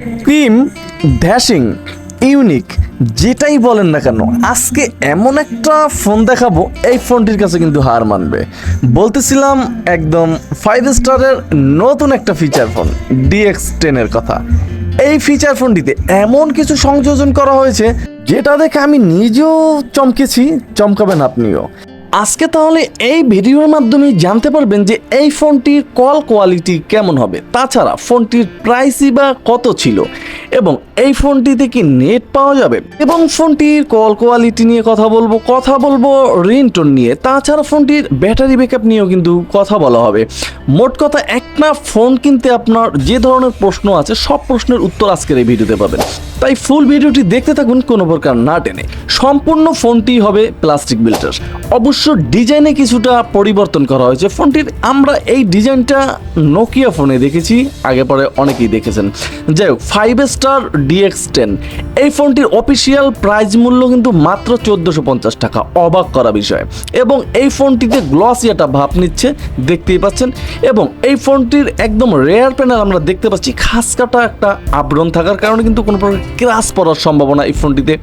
Cream, dashing, unique, যেটাই বলেন না কেন, আজকে এমন একটা ফোন দেখাবো, এই ফোনটির কাছে কিন্তু হার মানবে। বলতেছিলাম একদম ফাইভ স্টারের নতুন একটা ফিচার ফোন ডিএক্স টেনের কথা। এই ফিচার ফোনটিতে এমন কিছু সংযোজন করা হয়েছে, যেটা দেখে আমি নিজেও চমকেছি, চমকাবেন আপনিও। আজকে তাহলে এই ভিডিওর মাধ্যমে জানতে পারবেন যে এই ফোনটির কল কোয়ালিটি কেমন হবে, তাছাড়া ফোনটির প্রাইসই বা কত ছিল এবং এই ফোনটিতে কি নেট পাওয়া যাবে এবং ফোনটির কল কোয়ালিটি নিয়ে কথা বলব কথা বলব রিংটোন নিয়ে। তাছাড়া ফোনটির ব্যাটারি ব্যাকআপ নিয়েও কিন্তু কথা বলা হবে। মোট কথা একটা ফোন কিনতে আপনার যে ধরনের প্রশ্ন আছে, সব প্রশ্নের উত্তর আজকের এই ভিডিওতে পাবেন। তাই ফুল ভিডিওটি দেখতে থাকুন কোনো প্রকার না টেনে। সম্পূর্ণ ফোনটি হবে প্লাস্টিক বিল্টার অবশ্য ডিজাইনে কিছুটা পরিবর্তন করা হয়েছে। ফোনটির আমরা এই ডিজাইনটা নোকিয়া ফোনে দেখেছি, আগে পরে অনেকেই দেখেছেন। যাই হোক ফাইভ স্টার ডিএক্স টেন এই ফোনটির অফিসিয়াল প্রাইস মূল্য কিন্তু মাত্র চোদ্দোশো পঞ্চাশ টাকা। অবাক করা বিষয়। এবং এই ফোনটিতে গ্লসি একটা ভাব নিচ্ছে, দেখতেই পাচ্ছেন। এবং এই ফোনটির একদম রেয়ার প্যানেল আমরা দেখতে পাচ্ছি খাস কাটা একটা আবরণ থাকার কারণে কিন্তু কোনো প্রকার ক্রাশ পড়ার সম্ভাবনা এই ফোনটিতে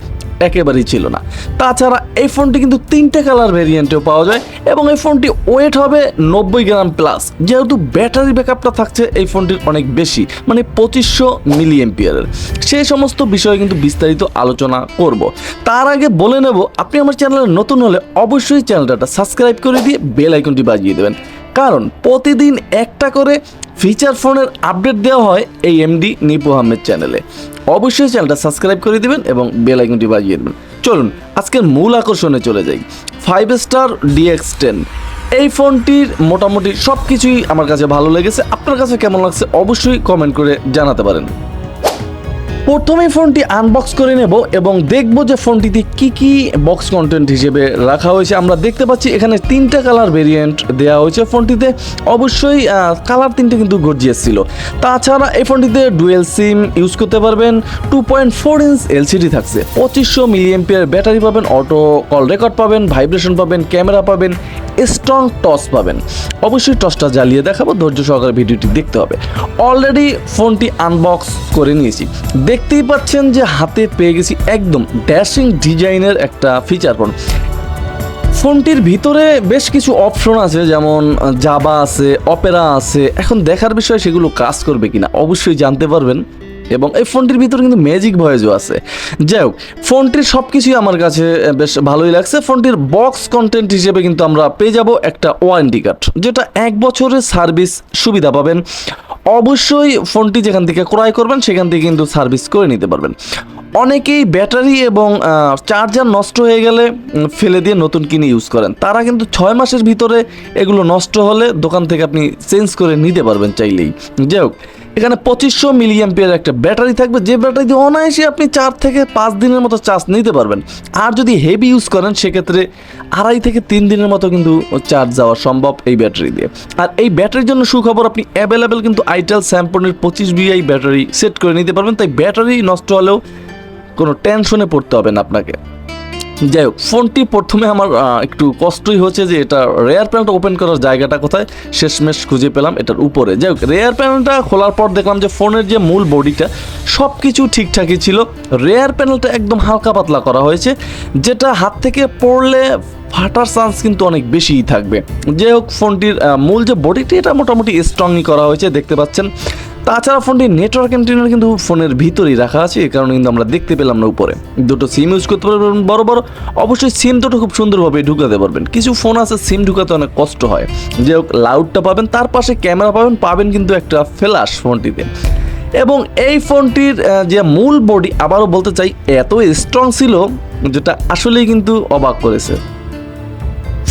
একেবারেই ছিল না। তাছাড়া এই ফোনটি কিন্তু তিনটে কালার ভেরিয়েন্টেও পাওয়া যায় এবং এই ফোনটি ওয়েট হবে নব্বই গ্রাম প্লাস। যেহেতু ব্যাটারি ব্যাকআপটা থাকছে, এই ফোনটির অনেক বেশি মানে পঁচিশশো মিলি এম্পিয়ারের সেই সমস্ত বিষয়ে কিন্তু বিস্তারিত আলোচনা করব। তার আগে বলে নেব, আপনি আমার চ্যানেলে নতুন হলে অবশ্যই চ্যানেলটা সাবস্ক্রাইব করে দিয়ে বেল আইকনটি বাজিয়ে দেবেন। কারণ প্রতিদিন একটা করে ফিচার ফোনের আপডেট দেওয়া হয় এই এমডি নিপু আহমেদ চ্যানেলে। অবশ্যই চ্যানেলটা সাবস্ক্রাইব করে দেবেন এবং বেল আইকনটি বাজিয়ে দেবেন। চলুন, আজকের মূল আকর্ষণে চলে যাই। ফাইভ স্টার ডিএক্স টেন এই ফোনটির মোটামুটি সব কিছুই আমার কাছে ভালো লেগেছে। আপনার কাছে কেমন লাগছে অবশ্যই কমেন্ট করে জানাতে পারেন। প্রথমে ফোনটি আনবক্স করে নেব এবং দেখব যে ফোনটিতে কি কি বক্স কন্টেন্ট হিসেবে রাখা হয়েছে। আমরা দেখতে পাচ্ছি এখানে তিনটা কালার ভেরিয়েন্ট দেওয়া হয়েছে ফোনটিতে। অবশ্যই কালার তিনটে কিন্তু গর্জিয়াস ছিল। তাছাড়া এই ফোনটিতে ডুয়েল সিম ইউজ করতে পারবেন। Two point four inch LCD থাকছে। পঁচিশশো মিলিএমপিয়ার ব্যাটারি পাবেন অটো কল রেকর্ড পাবেন ভাইব্রেশন পাবেন ক্যামেরা পাবেন স্ট্রং টস পাবেন। অবশ্যই টসটা জ্বালিয়ে দেখাবো, ধৈর্য সহকারে ভিডিওটি দেখতে হবে। অলরেডি ফোনটি আনবক্স করে নিয়েছি। দেখতেই পাচ্ছেন যে হাতে পেয়ে গেছি একদম ড্যাশিং ডিজাইনের একটা ফিচার ফোন ফোনটির ভিতরে বেশ কিছু অপশন আছে, যেমন জাবা আছে অপেরা আছে। এখন দেখার বিষয় সেগুলো কাজ করবে কিনা, অবশ্যই জানতে পারবেন। এবং এই ফোনটির ভিতরে কিন্তু ম্যাজিক ভয়েসও আছে। যাই হোক ফোনটির সব কিছুই আমার কাছে বেশ ভালোই লাগছে। ফোনটির বক্স কন্টেন্ট হিসেবে কিন্তু আমরা পেয়ে যাব একটা ওয়ারেন্টি কার্ড যেটা এক বছরের সার্ভিস সুবিধা পাবেন। অবশ্যই ফোনটি যেখান থেকে ক্রয় করবেন, সেখান থেকে কিন্তু সার্ভিস করে নিতে পারবেন। অনেকেই ব্যাটারি এবং চার্জার নষ্ট হয়ে গেলে ফেলে দিয়ে নতুন কিনে ইউজ করেন। তারা কিন্তু ছয় মাসের ভিতরে এগুলো নষ্ট হলে দোকান থেকে আপনি চেঞ্জ করে নিতে পারবেন চাইলেই। যাই হোক এখানে পঁচিশশো মিলিয়াম্পিয়ার একটা ব্যাটারি থাকবে। যে ব্যাটারি দিয়ে অনায়াসে আপনি চার থেকে পাঁচ দিনের মতো চার্জ নিতে পারবেন। আর যদি হেভি ইউজ করেন, সেক্ষেত্রে আড়াই থেকে তিন দিনের মতো কিন্তু চার্জ যাওয়া সম্ভব এই ব্যাটারি দিয়ে। আর এই ব্যাটারির জন্য সুখবর, আপনি অ্যাভেলেবেল কিন্তু আইটেল স্যাম্পনের পঁচিশ বিআই ব্যাটারি সেট করে নিতে পারবেন। তাই ব্যাটারি নষ্ট হলেও কোনো টেনশনে পড়তে হবে না আপনাকে। যাই হোক, ফোনটি প্রথমে আমার একটু কষ্টই হয়েছে যে এটা রেয়ার প্যানেলটা ওপেন করার জায়গাটা কোথায়? শেষমেশ খুঁজে পেলাম এটার উপরে। যাই হোক রেয়ার প্যানেলটা খোলার পর দেখলাম যে ফোনের যে মূল বডিটা সব কিছু ঠিকঠাকই ছিল। রেয়ার প্যানেলটা একদম হালকা পাতলা করা হয়েছে, যেটা হাত থেকে পড়লে ফাটার চান্স কিন্তু অনেক বেশিই থাকবে। যাই হোক, ফোনটির মূল যে বডিটি, এটা মোটামুটি স্ট্রংই করা হয়েছে, দেখতে পাচ্ছেন। তাছাড়া ফোনটির নেটওয়ার্ক অ্যান্টেনার কিন্তু ফোনের ভিতরেই রাখা আছে এই কারণে কিন্তু আমরা দেখতে পেলাম না উপরে। দুটো সিম ইউজ করতে পারবেন বড় বড় অবশ্যই সিম দুটো খুব সুন্দরভাবে ঢুকাতে পারবেন। কিছু ফোন আছে সিম ঢুকাতে অনেক কষ্ট হয়। যে হোক লাউডটা পাবেন, তার পাশে ক্যামেরা পাবেন পাবেন কিন্তু একটা ফ্ল্যাশ ফোনটিতে। এবং এই ফোনটির যে মূল বডি আবারও বলতে চাই, এত স্ট্রং ছিল, যেটা আসলেই কিন্তু অবাক করেছে।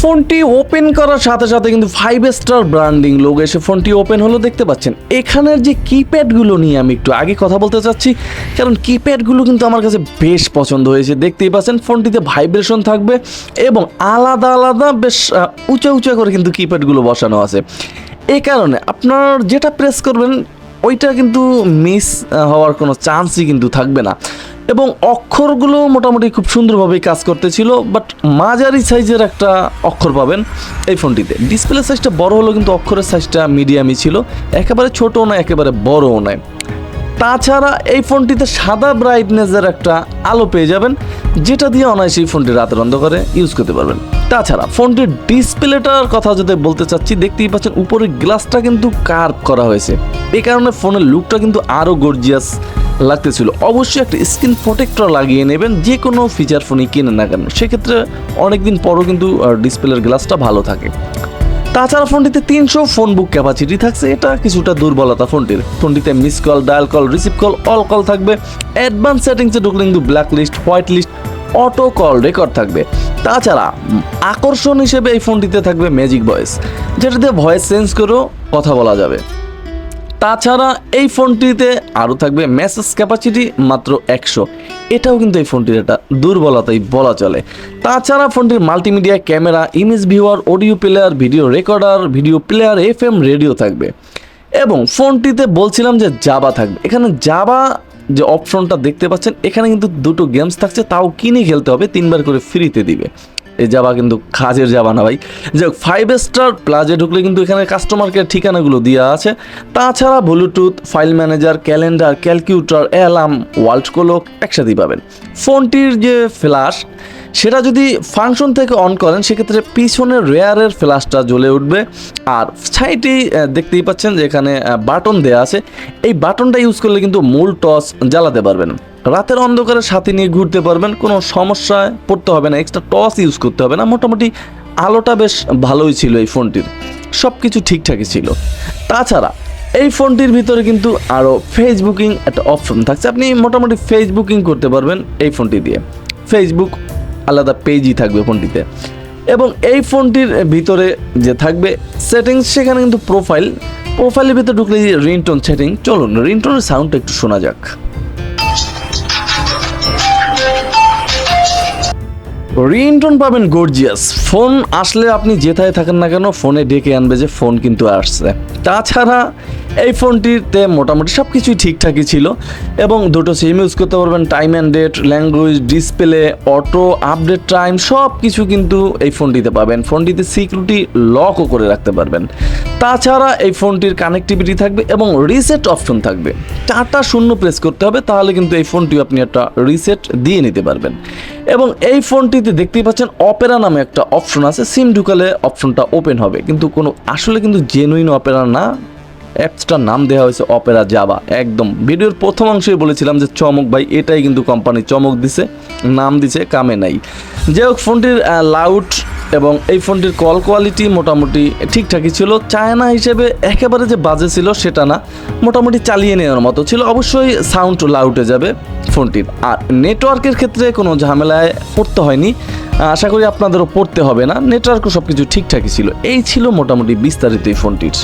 ফোনটি ওপেন করার সাথে সাথে কিন্তু ফাইভ স্টার ব্র্যান্ডিং লোক এসে ফোনটি ওপেন হলো, দেখতে পাচ্ছেন। এখানের যে কিপ্যাডগুলো নিয়ে আমি একটু আগে কথা বলতে চাচ্ছি, কারণ কিপ্যাডগুলো কিন্তু আমার কাছে বেশ পছন্দ হয়েছে। দেখতেই পাচ্ছেন, ফোনটিতে ভাইব্রেশন থাকবে এবং আলাদা আলাদা বেশ উঁচা উঁচা করে কিন্তু কিপ্যাডগুলো বসানো আছে। এই কারণে আপনার যেটা প্রেস করবেন, ওইটা কিন্তু মিস হওয়ার কোনো চান্সই কিন্তু থাকবে না। এবং অক্ষরগুলো মোটামুটি খুব সুন্দরভাবেই কাজ করতেছিল বাট মাঝারি সাইজের একটা অক্ষর পাবেন এই ফোনটিতে। ডিসপ্লে সাইজটা বড় হলো কিন্তু অক্ষরের সাইজটা মিডিয়ামই ছিল, একেবারে ছোটও নয়, একেবারে বড়ও নয়। তাছাড়া এই ফোনটিতে সাদা ব্রাইটনেসের একটা আলো পেয়ে যাবেন যেটা দিয়ে অনায়াসে এই ফোনটি রাতের অন্ধকারে ইউজ করতে পারবেন। তাছাড়া ফোনটির ডিসপ্লেটার কথা যদি বলতে চাচ্ছি, দেখতেই পাচ্ছেন উপরের গ্লাসটা কিন্তু কার্ভ করা হয়েছে। এই কারণে ফোনের লুকটা কিন্তু আরও গর্জিয়াস লাগতেছিল। অবশ্যই একটা স্ক্রিন প্রোটেক্টর লাগিয়ে নেবেন, যে কোনো ফিচার ফোনই কিনেন না কেন। সেক্ষেত্রে অনেকদিন পরও কিন্তু ডিসপ্লের গ্লাসটা ভালো থাকে। তাছাড়া ফোনটিতে তিনশো ফোন বুক ক্যাপাসিটি থাকছে। এটা কিছুটা দুর্বলতা ফোনটির। ফোনটিতে miss call dial call receive call all call থাকবে। অ্যাডভান্স সেটিংসে ঢুকলে কিন্তু black list white list auto call record থাকবে। তাছাড়া আকর্ষণ হিসেবে এই ফোনটিতে থাকবে ম্যাজিক ভয়েস যেটা দিয়ে ভয়েস চেঞ্জ করেও কথা বলা যাবে। তাছাড়া, এই ফোনটিতে আরও থাকবে মেসেজ ক্যাপাসিটি মাত্র একশো। এটাও কিন্তু এই ফোনটির একটা দুর্বলতাই বলা চলে। তাছাড়া, ফোনটির multimedia camera, image viewer, audio player, video recorder, video player F radio থাকবে। এবং ফোনটিতে বলছিলাম যে জাবা থাকবে। এখানে জাবা যে অপশনটা দেখতে পাচ্ছেন, এখানে কিন্তু দুটো গেমস থাকছে, তাও কিনে খেলতে হবে, তিনবার করে ফ্রিতে দিবে। এই যাবা কিন্তু কাজের যাবা না ভাই। যাই হোক ফাইভ স্টার প্লাজে ঢুকলে কিন্তু এখানে কাস্টমার কেয়ার ঠিকানাগুলো দেওয়া আছে। তাছাড়া Bluetooth file manager calendar calculator alarm world clock একসাথেই পাবেন। ফোনটির যে ফ্ল্যাশ সেটা যদি ফাংশন থেকে অন করেন, সেক্ষেত্রে পিছনের রেয়ারের ফ্ল্যাশটা জ্বলে উঠবে। আর সাইডেই দেখতেই পাচ্ছেন যে এখানে বাটন দেওয়া আছে। এই বাটনটা ইউজ করলে কিন্তু মূল টস জ্বালাতে পারবেন। রাতের অন্ধকারে সাথে নিয়ে ঘুরতে পারবেন, কোনো সমস্যায় পড়তে হবে না এক্সট্রা টস ইউজ করতে হবে না, মোটামুটি আলোটা বেশ ভালোই ছিল এই ফোনটির সব কিছু ঠিকঠাকই ছিল। তাছাড়া এই ফোনটির ভিতরে কিন্তু আরও ফেসবুকিং একটা অপশন থাকছে, আপনি মোটামুটি ফেসবুকিং করতে পারবেন এই ফোনটি দিয়ে। ফেসবুক আলাদা পেজই থাকবে ফোনটিতে। এবং এই ফোনটির ভিতরে যে থাকবে সেটিংস সেখানে কিন্তু প্রোফাইল প্রোফাইলের ভিতরে ঢুকলে রিংটোন সেটিং চলুন রিংটোনের সাউন্ডটা একটু শোনা যাক। রিংটোন পাবেন গর্জিয়াস। ফোন আসলে আপনি যেথায় থাকেন না কেন, ফোনে ডেকে আনবে যে ফোন কিন্তু আসছে। তাছাড়া এই ফোনটিতে মোটামুটি সব কিছুই ঠিকঠাকই ছিল এবং দুটো সিম ইউজ করতে পারবেন time and date language display auto update time সব কিছু কিন্তু এই ফোনটিতে পাবেন। ফোনটিতে সিকিউরিটি লকও করে রাখতে পারবেন। তাছাড়া এই ফোনটির কানেক্টিভিটি থাকবে এবং রিসেট অপশন থাকবে। চারটা শূন্য প্রেস করতে হবে, তাহলে কিন্তু এই ফোনটিও আপনি একটা রিসেট দিয়ে নিতে পারবেন। এবং এই ফোনটিতে দেখতেই পাচ্ছেন অপেরা নামে একটা অপশন আছে সিম ঢুকালে অপশনটা ওপেন হবে। কিন্তু কোনো, আসলে কিন্তু জেনুইন অপেরা না। অ্যাপসটার নাম দেওয়া হয়েছে অপেরা জাবা। একদম, ভিডিওর প্রথম অংশেই বলেছিলাম যে চমক ভাই, এটাই কিন্তু কোম্পানি চমক দিছে, নাম দিছে কামে নাই। যাই হোক, ফোনটির লাউড এবং এই ফোনটির কল কোয়ালিটি মোটামুটি ঠিকঠাকই ছিল। চায়না হিসেবে একেবারে যে বাজে ছিল সেটা না, মোটামুটি চালিয়ে নেওয়ার মতো ছিল। অবশ্যই সাউন্ড লাউটে যাবে ফোনটির। আর নেটওয়ার্কের ক্ষেত্রে কোনো ঝামেলায় পড়তে হয়নি। আশা করি আপনাদেরও পড়তে হবে না। নেটওয়ার্কও সব কিছু ঠিকঠাকই ছিল। এই ছিল মোটামুটি বিস্তারিত এই ফোনটির।